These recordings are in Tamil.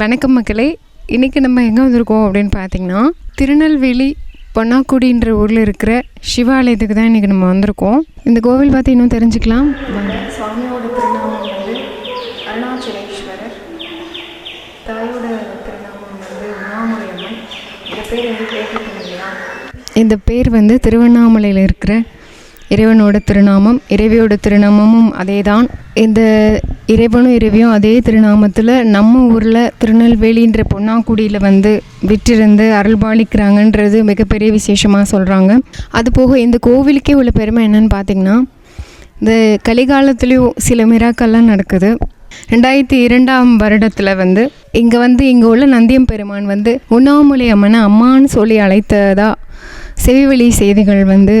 வணக்கம் மக்களே. இன்றைக்கி நம்ம எங்கே வந்திருக்கோம் அப்படின்னு பார்த்தீங்கன்னா திருநெல்வேலி பொன்னாக்குடின்ற ஊரில் இருக்கிற சிவாலயத்துக்கு தான் இன்றைக்கி நம்ம வந்திருக்கோம். இந்த கோவில் பார்த்து இன்னும் தெரிஞ்சுக்கலாம். சுவாமியோட திருநாமம் வந்து அருணாச்சலேஸ்வரர். தாயோட திருநாமம் வந்து உண்ணாமலை அம்மன் இந்த பேர் வந்து இல்லையா? இந்த பேர் வந்து திருவண்ணாமலையில் இருக்கிற இறைவனோட திருநாமம் இறைவியோட திருநாமமும் அதே தான் இந்த இறைவனும் இறைவியும் அதே திருநாமத்தில் நம்ம ஊரில் திருநெல்வேலின்ற பொன்னாக்குடியில் வந்து விற்றிருந்து அருள்பாலிக்கிறாங்கன்றது மிகப்பெரிய விசேஷமாக சொல்கிறாங்க அது போக இந்த கோவிலுக்கே உள்ள பெருமை என்னன்னு பார்த்தீங்கன்னா இந்த கலிகாலத்துலேயும் சில மிராக்கள்லாம் நடக்குது. ரெண்டாயிரத்தி இரண்டாம் வருடத்தில் வந்து இங்கே வந்து இங்கே உள்ள நந்தியம் பெருமான் வந்து உண்ணாமலை அம்மனை அம்மான்னு சொல்லி அழைத்ததாக செவிவெளி செய்திகள் வந்து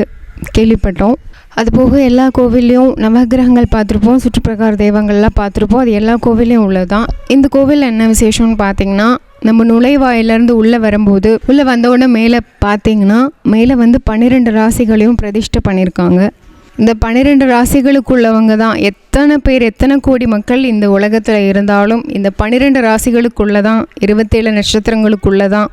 கேள்விப்பட்டோம். அது போக எல்லா கோவில்லையும் நவகிரகங்கள் பார்த்துருப்போம் சுற்றுப்பிரகார தெய்வங்கள்லாம் பார்த்துருப்போம். அது எல்லா கோவிலையும் உள்ளது தான் இந்த கோவிலில் என்ன விசேஷம்னு பார்த்தீங்கன்னா நம்ம நுழைவாயிலேருந்து உள்ளே வரும்போது உள்ளே வந்தவுடனே மேலே பார்த்தீங்கன்னா மேலே வந்து பன்னிரெண்டு ராசிகளையும் பிரதிஷ்டை பண்ணியிருக்காங்க. இந்த பன்னிரெண்டு ராசிகளுக்குள்ளவங்க தான் எத்தனை பேர் எத்தனை கோடி மக்கள் இந்த உலகத்தில் இருந்தாலும் இந்த பன்னிரெண்டு ராசிகளுக்குள்ளே தான் இருபத்தேழு நட்சத்திரங்களுக்குள்ளே தான்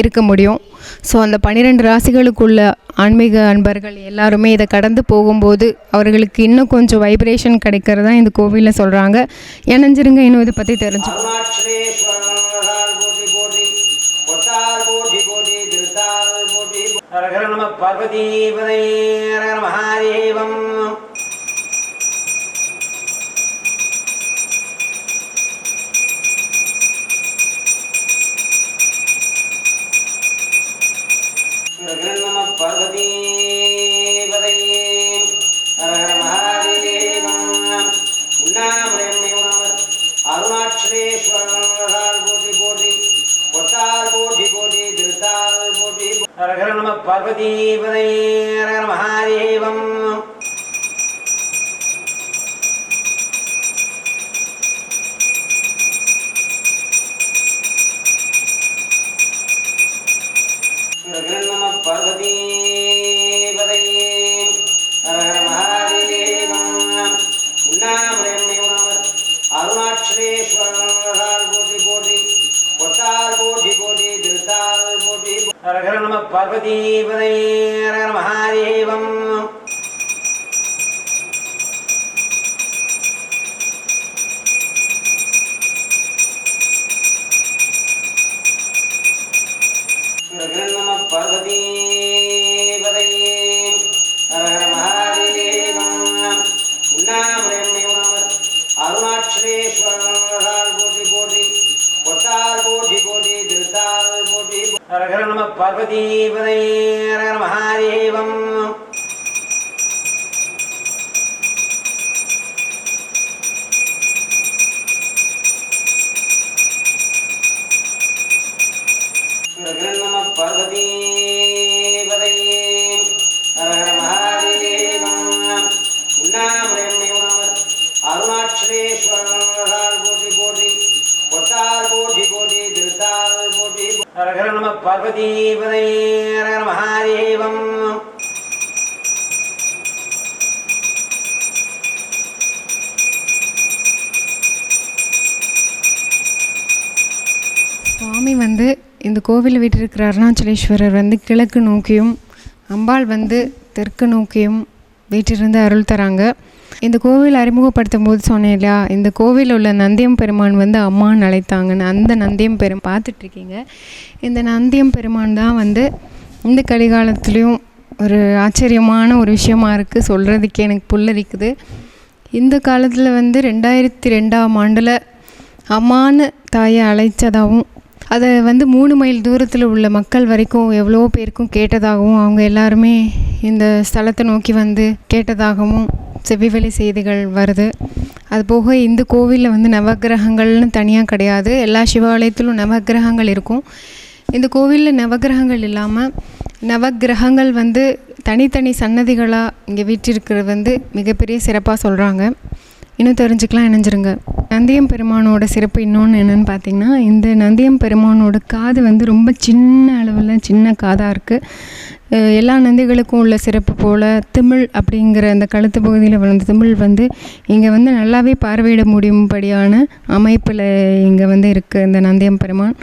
இருக்க முடியும். ஸோ அந்த பன்னிரெண்டு ராசிகளுக்குள்ள ஆன்மீக அன்பர்கள் எல்லாருமே இதை கடந்து போகும்போது அவர்களுக்கு இன்னும் கொஞ்சம் வைப்ரேஷன் கிடைக்கிறதா இந்த கோவிலில் சொல்கிறாங்க இணைஞ்சிருங்க இன்னும் இதை பற்றி தெரிஞ்சு ஹரஹர நம ஹரஹர மகாதேவம். நம பார்வதீபதை மகாதேவம் நம பார்வதீபதை ஹரஹர பார்வதீபதை மகாதேவம் ஹரஹர நம சுவாமி வந்து இந்த கோவிலில் விட்டிருக்கிற அருணாச்சலேஸ்வரர் வந்து கிழக்கு நோக்கியும் அம்பாள் வந்து தெற்கு நோக்கியும் வீட்டிலிருந்து அருள் தராங்க. இந்த கோவில் அறிமுகப்படுத்தும் போது சொன்னேன் இல்லையா இந்த கோவிலில் உள்ள நந்தியம் பெருமான் வந்து அம்மான்னு அழைத்தாங்கன்னு அந்த நந்தியம் பெரும் பார்த்துட்ருக்கீங்க. இந்த நந்தியம் பெருமான் தான் வந்து இந்த கலிகாலத்துலேயும் ஒரு ஆச்சரியமான ஒரு விஷயமா இருக்குது சொல்கிறதுக்கே எனக்கு புல்லரிக்குது. இந்த காலத்தில் வந்து ரெண்டாயிரத்தி ரெண்டாம் ஆண்டில் அம்மான்னு தாயை அழைச்சதாகவும் அதை வந்து மூணு மைல் தூரத்தில் உள்ள மக்கள் வரைக்கும் எவ்வளோ பேருக்கும் கேட்டதாகவும் அவங்க எல்லாருமே இந்த ஸ்தலத்தை நோக்கி வந்து கேட்டதாகவும் செவிவெளி செய்திகள் வருது. அது போக இந்த கோவிலில் வந்து நவக்கிரகங்கள்னு தனியாக கிடையாது. எல்லா சிவாலயத்திலும் நவக்கிரகங்கள் இருக்கும். இந்த கோவிலில் நவக்கிரகங்கள் இல்லாமல் நவக்கிரகங்கள் வந்து தனித்தனி சன்னதிகளாக இங்கே வீற்றிருக்கிறது வந்து மிகப்பெரிய சிறப்பாக சொல்கிறாங்க இன்னும் தெரிஞ்சுக்கலாம் இணைஞ்சிருங்க. நந்தியம் பெருமானோட சிறப்பு இன்னொன்று என்னென்னு பார்த்தீங்கன்னா இந்த நந்தியம் பெருமானோட காது வந்து ரொம்ப சின்ன அளவில் சின்ன காதாக இருக்குது எல்லா நந்திகளுக்கும் உள்ள சிறப்பு போல் திமிழ் அப்படிங்கிற அந்த கழுத்து பகுதியில் வளர்ந்த திமிழ் வந்து இங்கே வந்து நல்லாவே பார்வையிட முடியும்படியான அமைப்பில் இங்கே வந்து இருக்குது இந்த நந்தியம் பெருமான்.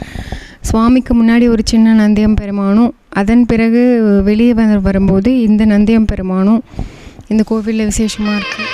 சுவாமிக்கு முன்னாடி ஒரு சின்ன நந்தியம் பெருமானும் அதன் பிறகு வெளியே வந்து வரும்போது இந்த நந்தியம் பெருமானும் இந்த கோவிலில் விசேஷமாக இருக்குது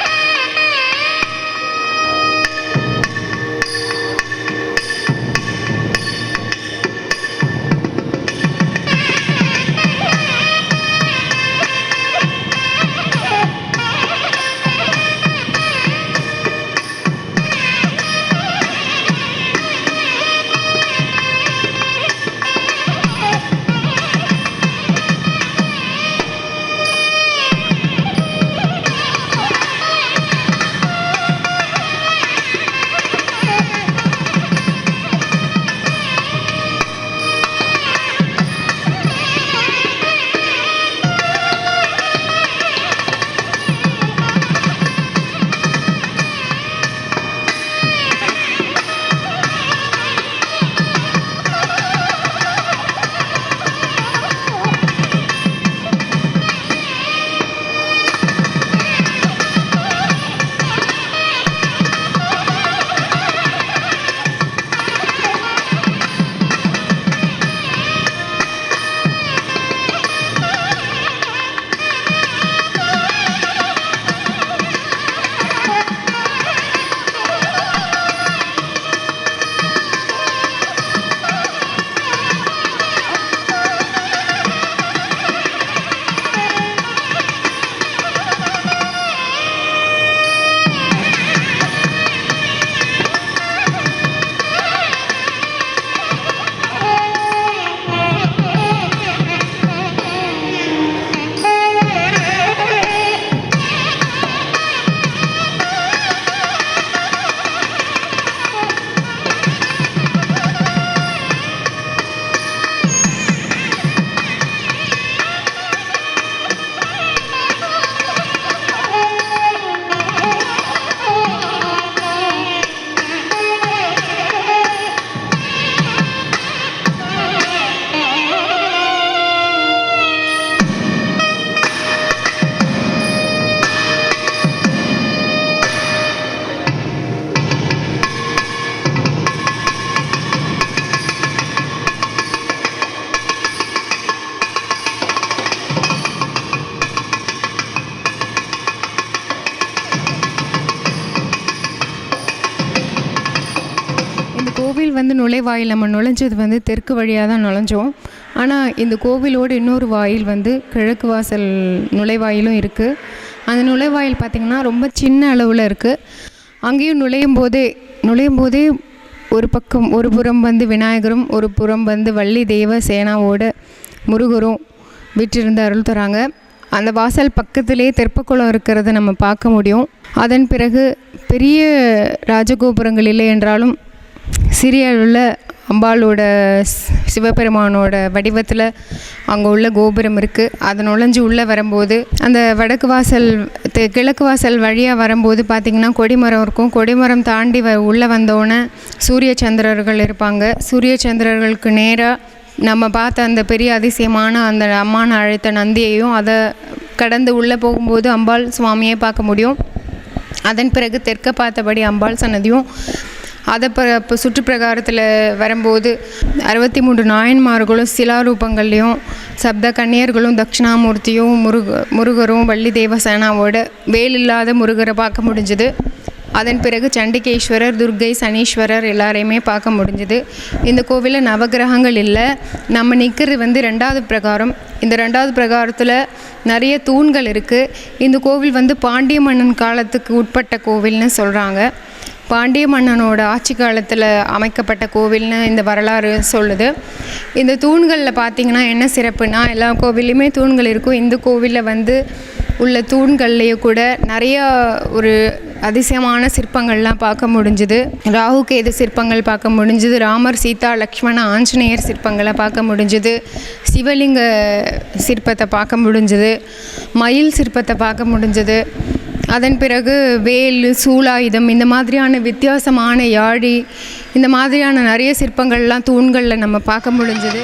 நுழைவாயில் நம்ம நுழைஞ்சது வந்து தெற்கு வழியாக தான் நுழைஞ்சோம். ஆனால் இந்த கோவிலோடு இன்னொரு வாயில் வந்து கிழக்கு வாசல் நுழைவாயிலும் இருக்குது அந்த நுழைவாயில் பார்த்திங்கன்னா ரொம்ப சின்ன அளவில் இருக்குது அங்கேயும் நுழையும் போதே நுழையும் போதே ஒரு பக்கம் ஒரு புறம் வந்து விநாயகரும் ஒரு புறம் வந்து வள்ளி தெய்வ சேனாவோட முருகரும் வீற்றிருந்து அருள் தராங்க. அந்த வாசல் பக்கத்திலே தெற்பக்குளம் இருக்கிறத நம்ம பார்க்க முடியும். அதன் பிறகு பெரிய ராஜகோபுரங்கள் இல்லை என்றாலும் சிறிய உள்ள அம்பாளோட சிவபெருமானோட வடிவத்தில் அங்கே உள்ள கோபுரம் இருக்குது அதை நுழைஞ்சு உள்ளே வரும்போது அந்த வடக்கு வாசல் கிழக்கு வாசல் வழியாக வரும்போது பார்த்திங்கன்னா கொடிமரம் இருக்கும். கொடிமரம் தாண்டி வ உள்ளே வந்தோடனே சூரிய சந்திரர்கள் இருப்பாங்க. சூரிய சந்திரர்களுக்கு நேராக நம்ம பார்த்த அந்த பெரிய அதிசயமான அந்த அம்மானை அழைத்த நந்தியையும் அதை கடந்து உள்ளே போகும்போது அம்பாள் சுவாமியை பார்க்க முடியும். அதன் பிறகு தெற்க பார்த்தபடி அம்பாள் சன்னதியும் அதை ப இப்போ சுற்றுப்பிரகாரத்தில் வரும்போது அறுபத்தி மூன்று நாயன்மார்களும் சிலாரூபங்கள்லேயும் சப்த கன்னியர்களும் தட்சிணாமூர்த்தியும் முருக முருகரும் வள்ளி தேவசேனாவோட வேல் இல்லாத முருகரை பார்க்க முடிஞ்சுது. அதன் பிறகு சண்டிகேஸ்வரர் துர்க்கை சனீஸ்வரர் எல்லாரையுமே பார்க்க முடிஞ்சுது. இந்த கோவிலில் நவகிரகங்கள் இல்லை. நம்ம நிற்கிறது வந்து ரெண்டாவது பிரகாரம். இந்த ரெண்டாவது பிரகாரத்தில் நிறைய தூண்கள் இருக்குது இந்த கோவில் வந்து பாண்டிய மன்னன் காலத்துக்கு உட்பட்ட கோவில்னு சொல்கிறாங்க பாண்டிய மன்னனோட ஆட்சி காலத்தில் அமைக்கப்பட்ட கோவில்னு இந்த வரலாறு சொல்லுது. இந்த தூண்களில் பார்த்தீங்கன்னா என்ன சிறப்புனா எல்லா கோவிலையுமே தூண்கள் இருக்கும். இந்த கோவிலில் வந்து உள்ள தூண்கள்லேயே கூட நிறையா ஒரு அதிசயமான சிற்பங்கள்லாம் பார்க்க முடிஞ்சுது. ராகு கேது சிற்பங்கள் பார்க்க முடிஞ்சுது. ராமர் சீதா லக்ஷ்மண ஆஞ்சநேயர் சிற்பங்களை பார்க்க முடிஞ்சுது. சிவலிங்க சிற்பத்தை பார்க்க முடிஞ்சுது. மயில் சிற்பத்தை பார்க்க முடிஞ்சுது. அதன் பிறகு வேல் சூலாயுதம் இந்த மாதிரியான வித்தியாசமான யாழி இந்த மாதிரியான நிறைய சிற்பங்கள்லாம் தூண்களில் நம்ம பார்க்க முடிஞ்சது.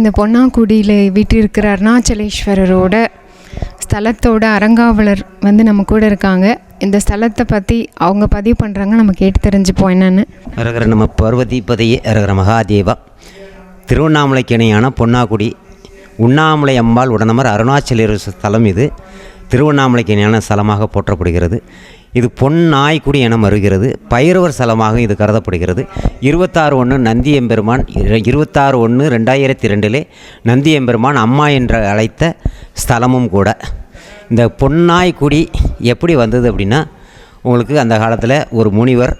இந்த பொன்னாங்குடியில் வீட்டிருக்கிற அருணாச்சலேஸ்வரரோட ஸ்தலத்தோட அறங்காவலர் வந்து நம்ம கூட இருக்காங்க. இந்த ஸ்தலத்தை பற்றி அவங்க பதிவு பண்ணுறாங்க நம்ம கேட்டு தெரிஞ்சுப்போம் என்னென்னு. அரகர நம்ம பர்வதிபதியே அரகர மகாதேவா. திருவண்ணாமலைக்கு இணையான பொன்னாக்குடி உண்ணாமலை அம்பாள் உடனமர் அருணாச்சலேஸ்வரர் ஸ்தலம் இது. திருவண்ணாமலைக்கு இணையான ஸ்தலமாக போற்றப்படுகிறது. இது பொன்னாய்க்குடி என மறுகிறது. பைரவர் ஸ்தலமாக இது கருதப்படுகிறது. இருபத்தாறு ஒன்று நந்தி எம்பெருமான் இருபத்தாறு ஒன்று ரெண்டாயிரத்தி ரெண்டிலே நந்தி எம்பெருமான் அம்மா என்று அழைத்த ஸ்தலமும் கூட. இந்த பொன்னாய்க்குடி எப்படி வந்தது அப்படின்னா உங்களுக்கு அந்த காலத்தில் ஒரு முனிவர்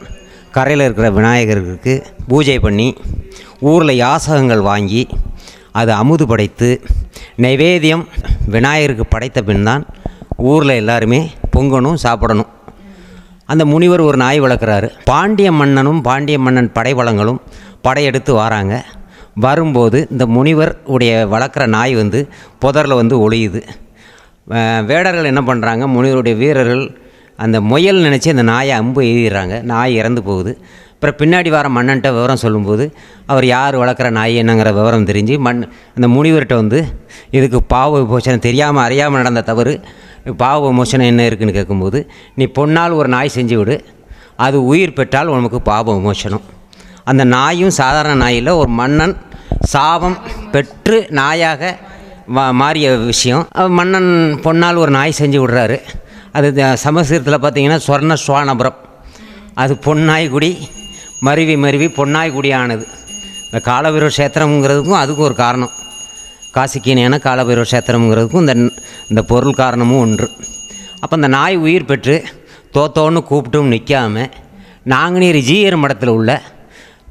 கரையில் இருக்கிற விநாயகருக்கு பூஜை பண்ணி ஊரில் யாசகங்கள் வாங்கி அது அமுது படைத்து நைவேத்தியம் விநாயகருக்கு படைத்த பின் தான் ஊரில் எல்லாருமே பொங்கணும் சாப்பிடணும். அந்த முனிவர் ஒரு நாய் வளர்க்குறாரு. பாண்டிய மன்னனும் பாண்டிய மன்னன் படைபலங்களும் படையெடுத்து வராங்க. வரும்போது இந்த முனிவர் உடைய வளர்க்குற நாய் வந்து புதரில் வந்து ஒளியுது. வேடர்கள் என்ன பண்ணுறாங்க முனிவருடைய வீரர்கள் அந்த முயல் நினச்சி அந்த நாயை அம்பு எழுதிடுறாங்க நாய் இறந்து போகுது. அப்புறம் பின்னாடி வர மன்னன்ட்ட விவரம் சொல்லும்போது அவர் யார் வளர்க்குற நாய் என்னங்கிற விவரம் தெரிஞ்சு மண் அந்த முனிவர்கிட்ட வந்து இதுக்கு பாவ விமோசனம் தெரியாமல் அறியாமல் நடந்த தவறு பாவ விமோசனம் என்ன இருக்குன்னு கேட்கும்போது நீ பொன்னால் ஒரு நாய் செஞ்சு விடு. அது உயிர் பெற்றால் உனக்கு பாவ விமோசனம். அந்த நாயும் சாதாரண நாயில் ஒரு மன்னன் சாபம் பெற்று நாயாக மா மாறிய விஷயம். மன்னன் பொன்னால் ஒரு நாய் செஞ்சு விடுறாரு. அது த- சமஸ்கிருதத்தில் பார்த்திங்கன்னா சொர்ண சுவானபுரம். அது பொன்னாய்குடி மருவி மருவி பொன்னாய்குடி ஆனது இந்த காலபைரவ கஷேத்திரம்ங்கிறதுக்கும் அதுக்கும் ஒரு காரணம். காசிக்கு இணையான காலபைரவ கஷேத்திரம்ங்கிறதுக்கும் இந்த இந்த பொருள் காரணமும் ஒன்று. அப்போ அந்த நாய் உயிர் பெற்று தோத்தோன்னு கூப்பிட்டும் நிற்காம நாங்குநீர் ஜீயர் மடத்தில் உள்ள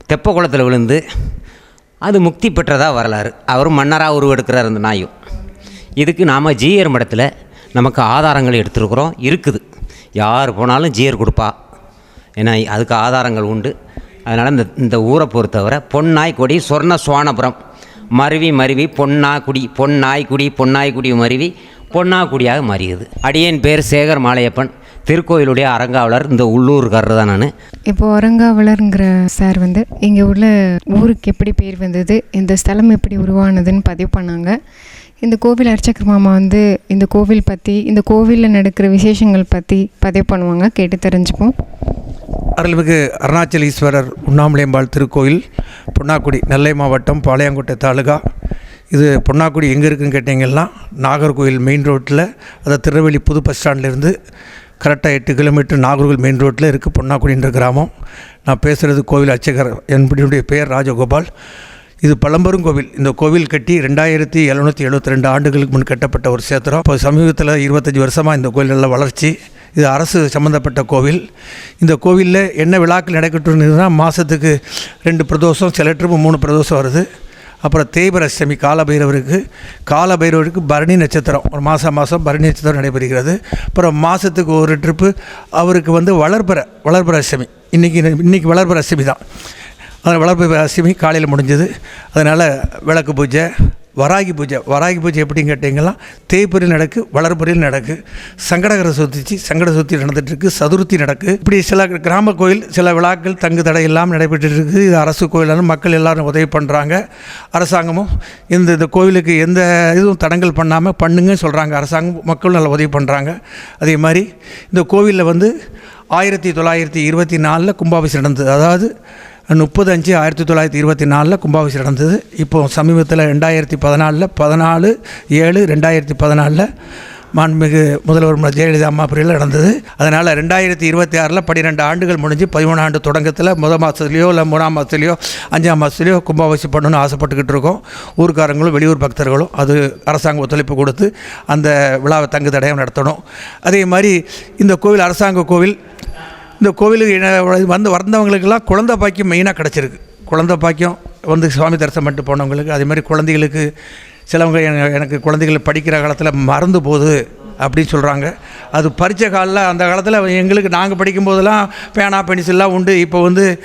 தெப்ப குளத்தில் விழுந்து அது முக்தி பெற்றதாக வரலாறு. அவரும் மன்னராக உருவெடுக்கிறார் அந்த நாயும். இதுக்கு நாம் ஜீயர் மடத்தில் நமக்கு ஆதாரங்கள் எடுத்துருக்குறோம் இருக்குது. யார் போனாலும் ஜீயர் கொடுப்பா. ஏன்னா அதுக்கு ஆதாரங்கள் உண்டு. அதனால் இந்த இந்த ஊரை பொறுத்தவரை பொன்னாய்க்குடி சொர்ண சுவானபுரம் மருவி மருவி பொன்னாக்குடி பொன்னாய்க்குடி பொன்னாய்க்குடி மருவி பொன்னாக்குடியாக மாறியது. அடியேன் பேர் சேகர் மாலையப்பன். திருக்கோயிலுடைய அரங்காவலர் இந்த உள்ளூர்காரர் தான் நான். இப்போ அரங்காவலருங்கிற சார் வந்து இங்கே உள்ள ஊருக்கு எப்படி பேர் வந்தது இந்த ஸ்தலம் எப்படி உருவானதுன்னு பதிவு பண்ணாங்க. இந்த கோவில் அர்ச்சகர் மாமா வந்து இந்த கோவில் பற்றி இந்த கோவிலில் நடக்கிற விசேஷங்கள் பற்றி பதிவு பண்ணுவாங்க கேட்டு தெரிஞ்சுப்போம். அருள்மிகு அருணாச்சலீஸ்வரர் உண்ணாமலையம்பாள் திருக்கோயில் பொன்னாக்குடி நெல்லை மாவட்டம் பாளையங்கோட்டை தாலுகா. இது பொன்னாக்குடி எங்கே இருக்குன்னு கேட்டிங்கன்னா நாகர்கோவில் மெயின் ரோட்டில் அதாவது திருநெல்வேலி புது பஸ் ஸ்டாண்ட்லேருந்து கரெக்டாக எட்டு கிலோமீட்டர் நாகர்கோவில் மெயின் ரோட்டில் இருக்குது பொன்னாக்குடின்ற கிராமம். நான் பேசுகிறது கோவில் அர்ச்சகர் என்னுடைய பெயர் ராஜகோபால். இது பழம்பெரும் கோவில். இந்த கோவில் கட்டி ரெண்டாயிரத்தி எழுநூற்றி எழுபத்தி ரெண்டு ஆண்டுகளுக்கு முன் கட்டப்பட்ட ஒரு சேத்திரம். இப்போ சமீபத்தில் இருபத்தஞ்சி வருஷமாக இந்த கோயில் நல்ல வளர்ச்சி. இது அரசு சம்மந்தப்பட்ட கோவில். இந்த கோவிலில் என்ன விழாக்கள் நடக்கட்டும்னா மாதத்துக்கு ரெண்டு பிரதோஷம் சில ட்ரிப்பு மூணு பிரதோஷம் வருது. அப்புறம் தேய்பரஷ்டமி காலபைரவருக்கு காலபைரவருக்கு பரணி நட்சத்திரம். ஒரு மாதம் மாதம் பரணி நட்சத்திரம் நடைபெறுகிறது. அப்புறம் மாதத்துக்கு ஒரு ட்ரிப்பு அவருக்கு வந்து வளர்பற வளர்பிற அஷ்டமி இன்றைக்கி இன்றைக்கி வளர்பிற அஷ்டமி தான். அதனால் வளர்ப்பு அஷ்டமி காலையில் முடிஞ்சது. அதனால் விளக்கு பூஜை வராகி பூஜை வராகி பூஜை எப்படின்னு கேட்டிங்கன்னா தேய்பொரியில் நடக்கு வளர்பொரியில் நடக்கு சங்கடகர சுத்திச்சு சங்கட சுத்தி நடந்துட்டுருக்கு சதுர்த்தி நடக்கு. இப்படி சில கிராம கோயில் சில விழாக்கள் தங்கு தடை இல்லாமல் நடைபெற்று இருக்குது இது அரசு கோயிலான மக்கள் எல்லாரும் உதவி பண்ணுறாங்க அரசாங்கமும் இந்த இந்த கோவிலுக்கு எந்த இதுவும் தடங்கல் பண்ணாமல் பண்ணுங்கன்னு சொல்கிறாங்க அரசாங்கம் மக்கள் நல்லா உதவி பண்ணுறாங்க அதே மாதிரி இந்த கோவிலில் வந்து ஆயிரத்தி தொள்ளாயிரத்தி இருபத்தி நாலில் கும்பாபிஷேகம் நடந்தது. அதாவது முப்பது அஞ்சு ஆயிரத்தி தொள்ளாயிரத்தி இருபத்தி நாலில் கும்பாபிஷேகம் நடந்தது. இப்போ சமீபத்தில் ரெண்டாயிரத்தி பதினாலில் பதினாலு ஏழு ரெண்டாயிரத்தி பதினாலில் மாண்புமிகு முதல்வர் ஜெயலலிதா அம்மா பிரிவில் நடந்தது. அதனால் ரெண்டாயிரத்தி இருபத்தி ஆறில் பன்னிரெண்டு ஆண்டுகள் முடிஞ்சு பதிமூணு ஆண்டு தொடக்கத்தில் முதல் மாதத்துலேயோ இல்லை மூணாம் மாதத்துலேயோ அஞ்சாம் மாதத்துலேயோ கும்பாபிஷேகம் பண்ணணும்னு ஆசைப்பட்டுக்கிட்டு இருக்கோம். ஊர்க்காரங்களும் வெளியூர் பக்தர்களும் அது அரசாங்கம் ஒத்துழைப்பு கொடுத்து அந்த விழாவை தங்கு தடையம் நடத்தணும். அதே மாதிரி இந்த கோவில் அரசாங்க கோவில் இந்த கோவிலுக்கு வந்து வந்தவங்களுக்கெல்லாம் குழந்த பாக்கியம் மெயினாக கிடச்சிருக்கு. குழந்த பாக்கியம் வந்து சுவாமி தரிசனம் பண்ணிட்டு போனவங்களுக்கு அதே மாதிரி குழந்தைகளுக்கு சிலவங்க எனக்கு குழந்தைகள் படிக்கிற காலத்தில் மறந்து போகுது அப்படின்னு சொல்கிறாங்க அது பறித்த காலில் அந்த காலத்தில் எங்களுக்கு நாங்கள் படிக்கும்போதெல்லாம் பேனா பென்சில்லாம் உண்டு. இப்போ வந்து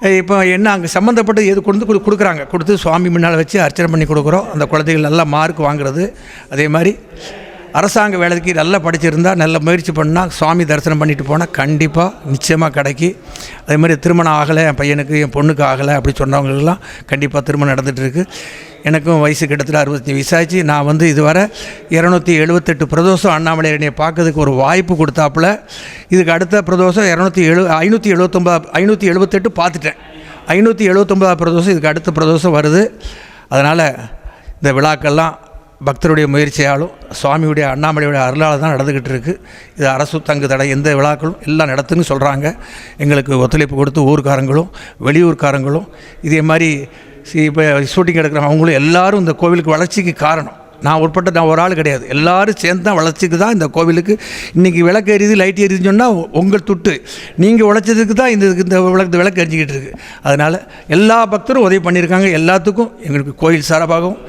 இப்போ என்ன அங்கே சம்மந்தப்பட்டு எது கொண்டு கொடு- கொடுக்குறாங்க. கொடுத்து சுவாமி முன்னால் வச்சு அர்ச்சனை பண்ணி கொடுக்குறோம். அந்த குழந்தைகள் நல்லா மார்க் வாங்குறது. அதே மாதிரி அரசாங்க வேலைக்கு நல்லா படிச்சிருந்தா நல்ல முயற்சி பண்ணால் சுவாமி தரிசனம் பண்ணிட்டு போனால் கண்டிப்பாக நிச்சயமாக கிடைக்கி. அதே மாதிரி திருமணம் ஆகலை என் பையனுக்கு என் பொண்ணுக்கு ஆகலை அப்படி சொன்னவங்களுக்கெல்லாம் கண்டிப்பாக திருமணம் நடந்துகிட்ருக்கு எனக்கும் வயசு கிட்டத்தட்ட அறுபத்தஞ்சு வயசாச்சு நான் வந்து இதுவரை இரநூத்தி எழுபத்தெட்டு பிரதோஷம் அண்ணாமலையரணியை பார்க்கறதுக்கு ஒரு வாய்ப்பு கொடுத்தாப்புல. இதுக்கு அடுத்த பிரதோஷம் இரநூத்தி எழு ஐநூற்றி எழுபத்தொம்பது ஐநூற்றி எழுபத்தெட்டு பார்த்துட்டேன். ஐநூற்றி எழுபத்தொம்பதாவது பிரதோஷம் இதுக்கு அடுத்த பிரதோஷம் வருது. அதனால் இந்த விழாக்கள்லாம் பக்தருடைய முயற்சியாலும் சுவாமியுடைய அண்ணாமலையுடைய அருளால் தான் நடந்துக்கிட்டு இருக்குது இது அரசு தங்கு தடை எந்த விழாக்களும் எல்லாம் நடத்துன்னு சொல்கிறாங்க எங்களுக்கு ஒத்துழைப்பு கொடுத்து ஊர்க்காரங்களும் வெளியூர்காரங்களும் இதே மாதிரி இப்போ ஷூட்டிங் எடுக்கிறவங்க அவங்களும் எல்லாரும் இந்த கோவிலுக்கு வளர்ச்சிக்கு காரணம். நான் உட்பட்ட நான் ஒரு ஆள் கிடையாது. எல்லாரும் சேர்ந்து தான் வளர்ச்சிக்கு தான் இந்த கோவிலுக்கு. இன்றைக்கி விளக்கு எரியுது லைட் எரியுதுன்னு சொன்னால் உங்கள் துட்டு. நீங்கள் உழைச்சதுக்கு தான் இந்த இந்த விளக்கு விளக்கு எரிஞ்சிக்கிட்டு இருக்குது அதனால் எல்லா பக்தரும் உதவி பண்ணியிருக்காங்க. எல்லாத்துக்கும் எங்களுக்கு கோயில் சார்பாகவும்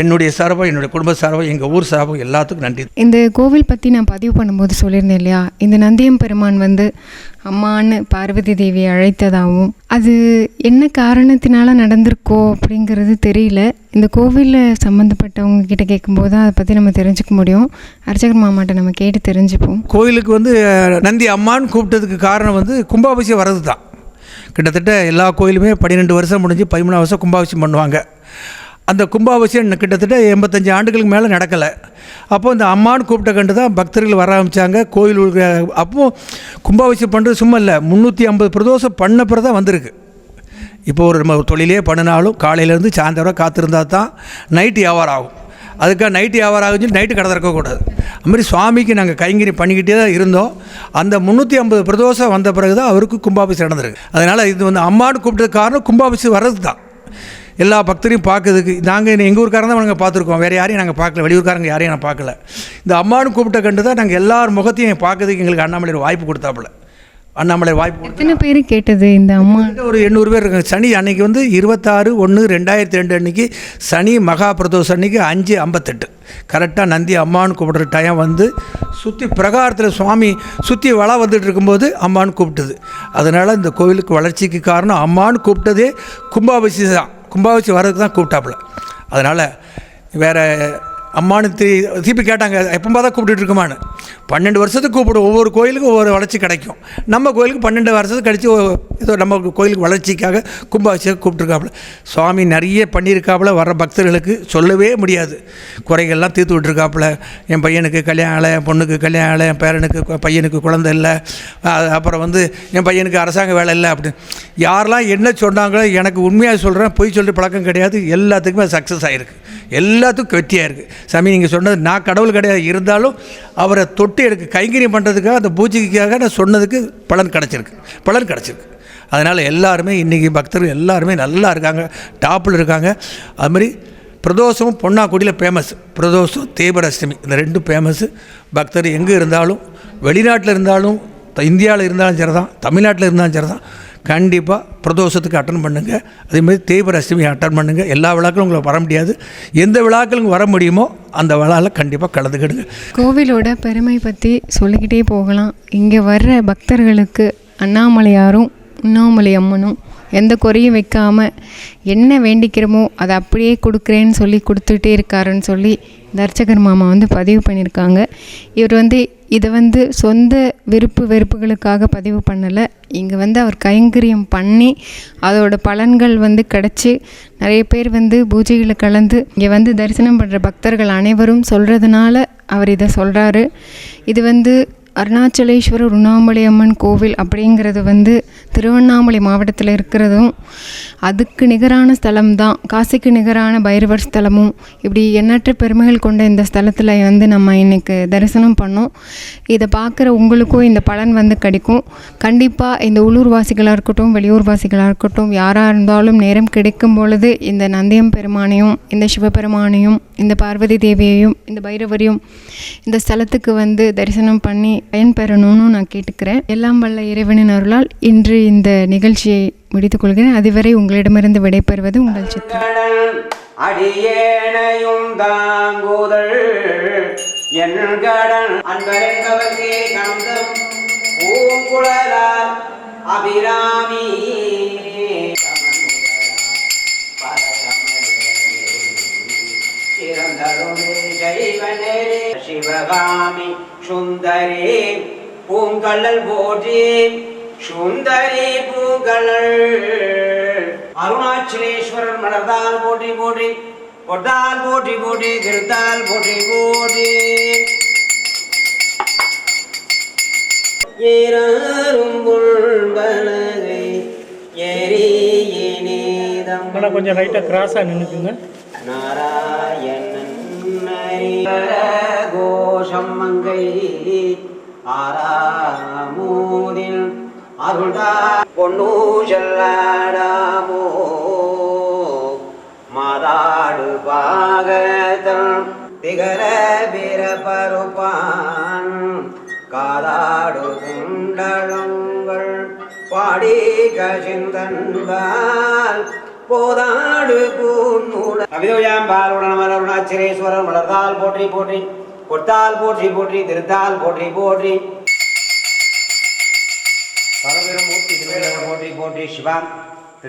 என்னுடைய சார்பாக என்னுடைய குடும்ப சார்பாக எங்கள் ஊர் சார்பாக எல்லாத்துக்கும் நன்றி. இந்த கோவில் பற்றி நான் பதிவு பண்ணும்போது சொல்லியிருந்தேன் இல்லையா? இந்த நந்தியம் பெருமான் வந்து அம்மான்னு பார்வதி தேவியை அழைத்ததாகவும் அது என்ன காரணத்தினால நடந்திருக்கோ அப்படிங்கிறது தெரியல. இந்த கோவிலில் சம்மந்தப்பட்டவங்க கிட்ட கேட்கும்போது தான் அதை பற்றி நம்ம தெரிஞ்சுக்க முடியும். அர்ச்சகர் மாமாட்ட நம்ம கேட்டு தெரிஞ்சுப்போம். கோயிலுக்கு வந்து நந்தி அம்மான்னு கூப்பிட்டதுக்கு காரணம் வந்து கும்பாபிஷேகம் வர்றது தான் கிட்டத்தட்ட எல்லா கோயிலுமே பன்னிரெண்டு வருஷம் முடிஞ்சு பதிமூணு வருஷம் கும்பாபிஷேகம் பண்ணுவாங்க. அந்த கும்பாபிஷேகம் கிட்டத்தட்ட எண்பத்தஞ்சு ஆண்டுகளுக்கு மேலே நடக்கலை. அப்போது இந்த அம்மான்னு கூப்பிட்ட கண்டு தான் பக்தர்கள் வர ஆரம்பித்தாங்க கோயில் அப்போது அப்போ கும்பாபிஷேகம் பண்ணுறது சும்மா இல்லை. முந்நூற்றி ஐம்பது பிரதோஷம் பண்ண பிறகு தான் வந்திருக்கு. இப்போ ஒரு நம்ம தொழிலே பண்ணினாலும் காலையிலேருந்து சாயந்தரம் காத்திருந்தா தான் நைட்டு வியாபாரம் ஆகும். அதுக்காக நைட்டு வியாபாரம் ஆகுச்சு சொல்லி நைட்டு கடை திறக்கக்கூடாது அதுமாதிரி சுவாமிக்கு நாங்கள் கைங்கறி பண்ணிக்கிட்டே தான் இருந்தோம். அந்த முந்நூற்றி ஐம்பது பிரதோஷம் வந்த பிறகு தான் அவருக்கு கும்பாபிஷேகம் நடந்திருக்கு. அதனால் இது வந்து அம்மானு கூப்பிட்டது காரணம் கும்பாபிஷேகம் வர்றது தான். எல்லா பக்தரையும் பார்க்கறதுக்கு நாங்கள் எங்கள் ஊருக்காரங்க தான் நாங்கள் பார்த்துருக்கோம். வேறு யாரையும் நாங்கள் பார்க்கல. வெளியூர்காரங்க யாரையும் நான் பார்க்கல. இந்த அம்மானு கூப்பிட்ட கண்டு தான் நாங்கள் எல்லார் முகத்தையும் பார்க்கறதுக்கு எங்களுக்கு அண்ணாமலையார் வாய்ப்பு கொடுத்தாப்புல. அண்ணாமலையார் வாய்ப்பு கொடுத்து. எத்தனை பேர் கேட்டது இந்த அம்மா? ஒரு எண்ணூறு பேர் இருக்காங்க. சனி அன்னைக்கு வந்து இருபத்தாறு ஒன்று ரெண்டாயிரத்தி ரெண்டு அன்னைக்கு சனி மகா பிரதோஷம் அன்னைக்கு அஞ்சு ஐம்பத்தெட்டு. கரெக்டாக நந்தி அம்மான்னு கூப்பிடுற டைம் வந்து சுற்றி பிரகாரத்தில் சுவாமி சுற்றி வள வந்துட்டு இருக்கும்போது அம்மான்னு கூப்பிட்டது. அதனால் இந்த கோவிலுக்கு வளர்ச்சிக்கு காரணம் அம்மான்னு கூப்பிட்டதே கும்பாபிஷேகம் தான். கும்பாபிஷேகம் வர்றதுக்கு தான் கூப்பிட்டாப்புல. அதனால் வேறு அம்மானு தீ திருப்பி கேட்டாங்க எப்போ தான் கூப்பிட்டுட்டு இருக்குமான்னு. பன்னெண்டு வருஷத்துக்கு கூப்பிடும். ஒவ்வொரு கோயிலுக்கும் ஒவ்வொரு வளர்ச்சி கிடைக்கும். நம்ம கோயிலுக்கு பன்னெண்டு வருஷத்துக்கு கழிச்சு ஏதோ நம்ம கோயிலுக்கு வளர்ச்சிக்காக கும்பாபிஷேகம் கூப்பிட்டுருக்காப்புல. சுவாமி நிறைய பண்ணியிருக்காப்புல வர்ற பக்தர்களுக்கு சொல்லவே முடியாது. குறைகள்லாம் தீர்த்து விட்டுருக்காப்புல. என் பையனுக்கு கல்யாணம் ஆலை என் பொண்ணுக்கு கல்யாணம் ஆலை என் பேரனுக்கு பையனுக்கு குழந்தை இல்லை. அப்புறம் வந்து என் பையனுக்கு அரசாங்க வேலை இல்லை அப்படின்னு. யாரெல்லாம் என்ன சொன்னாங்களோ எனக்கு உண்மையாக சொல்கிறேன் பொய் சொல்லி பழக்கம் கிடையாது. எல்லாத்துக்குமே சக்ஸஸ் ஆகிருக்கு எல்லாத்துக்கும் வெற்றியாக இருக்குது சாமி நீங்கள் சொன்னது நான் கடவுள் கிடையாது. இருந்தாலும் அவரை தொட்டு எனக்கு கைங்கரியம் பண்ணுறதுக்காக அந்த பூஜைக்காக நான் சொன்னதுக்கு பலன் கிடச்சிருக்கு. பலன் கிடச்சிருக்கு. அதனால் எல்லாருமே இன்றைக்கி பக்தர்கள் எல்லாருமே நல்லா இருக்காங்க. டாப்பில் இருக்காங்க. அதுமாதிரி பிரதோஷமும் பொன்னாக்குடியில் ஃபேமஸ் பிரதோஷம் தேபரஷ்டமி இந்த ரெண்டும் ஃபேமஸ்ஸு பக்தர் எங்கே இருந்தாலும் வெளிநாட்டில் இருந்தாலும் இந்தியாவில் இருந்தாலும் சரி தான் தமிழ்நாட்டில் இருந்தாலும் சரி தான் கண்டிப்பாக பிரதோஷத்துக்கு அட்டன் பண்ணுங்கள் அதேமாதிரி தேய்பிர அஷ்டமி அட்டன் பண்ணுங்கள் எல்லா விழாக்களும் உங்களுக்கு வர முடியாது. எந்த விழாக்களும் வர முடியுமோ அந்த விழாவில் கண்டிப்பாக கலந்துக்கிடுங்க. கோவிலோட பெருமை பற்றி சொல்லிக்கிட்டே போகலாம். இங்கே வர்ற பக்தர்களுக்கு அண்ணாமலையாரும் உண்ணாமலை அம்மனும் எந்த குறையும் வைக்காமல் என்ன வேண்டிக்கிறோமோ அதை அப்படியே கொடுக்குறேன்னு சொல்லி கொடுத்துட்டே இருக்காருன்னு சொல்லி தர்ச்சகர் மாமா வந்து பதிவு பண்ணியிருக்காங்க. இவர் வந்து இதை வந்து சொந்த விருப்பு வெறுப்புகளுக்காக பதிவு பண்ணலை. இங்கே வந்து அவர் கைங்கரியம் பண்ணி அதோட பலன்கள் வந்து கிடச்சி நிறைய பேர் வந்து பூஜைகளை கலந்து இங்கே வந்து தரிசனம் பண்ணுற பக்தர்கள் அனைவரும் சொல்கிறதுனால அவர் இதை சொல்கிறாரு இது வந்து அருணாச்சலேஸ்வரர் உண்ணாமலை அம்மன் கோவில் அப்படிங்கிறது வந்து திருவண்ணாமலை மாவட்டத்தில் இருக்கிறதும் அதுக்கு நிகரான ஸ்தலம் தான் காசிக்கு நிகரான பைரவர் ஸ்தலமும் இப்படி எண்ணற்ற பெருமைகள் கொண்ட இந்த ஸ்தலத்தில் வந்து நம்ம இன்னைக்கு தரிசனம் பண்ணோம். இதை பார்க்குற உங்களுக்கும் இந்த பலன் வந்து கிடைக்கும். கண்டிப்பாக இந்த உள்ளூர்வாசிகளாக இருக்கட்டும் வெளியூர்வாசிகளாக இருக்கட்டும் யாராக இருந்தாலும் நேரம் கிடைக்கும் பொழுது இந்த நந்தியம் பெருமானையும் இந்த சிவபெருமானையும் இந்த பார்வதி தேவியையும் இந்த பைரவரையும் இந்த ஸ்தலத்துக்கு வந்து தரிசனம் பண்ணி பயன்பெறணும்னு நான் கேட்டுக்கிறேன். எல்லாம் வல்ல இறைவனின் அருளால் இன்று இந்த நிகழ்ச்சியை முடித்துக் கொள்கிறேன் அதுவரை உங்களிடமிருந்து விடைபெறுவது உங்கள் சித்திரம் அடியேனையும் தாங்குதல். என் கடன் கந்தம் பூங்குழலார் அபிராமி. சிவகாமி. சுந்தரி பூங்கள்ளல் போற்றி. சுந்தரி பூங்கள்ளல் அருணாச்சலேஸ்வரர் மலர்தால் போற்றி போற்றி. கொட்டால் போற்றி போற்றி. திருத்தால் போற்றி போற்றி. ஏறாரும் புல்பலகை எரியநீதம் ஆனால் கொஞ்சம் ரைட்டாக கிராஸாக நின்றுக்குங்க நாராயணன் கோஷம் மங்கை ஆறாமூதில் அருள்தா. பொண்ணு மாதாடு பாகதம். திகர பிற பருப்பான் காதாடு குண்டலங்கள். பாடி கசிந்தன்பால் போதாடு கூர்நூல அபிதோயாம் பாலுடன் மலருணாச்சிரேஸ்வரர் மலர்தால் போற்றி போற்றி. கொட்டால் போற்றி போற்றி திருத்தால் போற்றி போற்றி. பரபெரும் மூர்த்தி திருவேலவர் போற்றி போற்றி சிவா.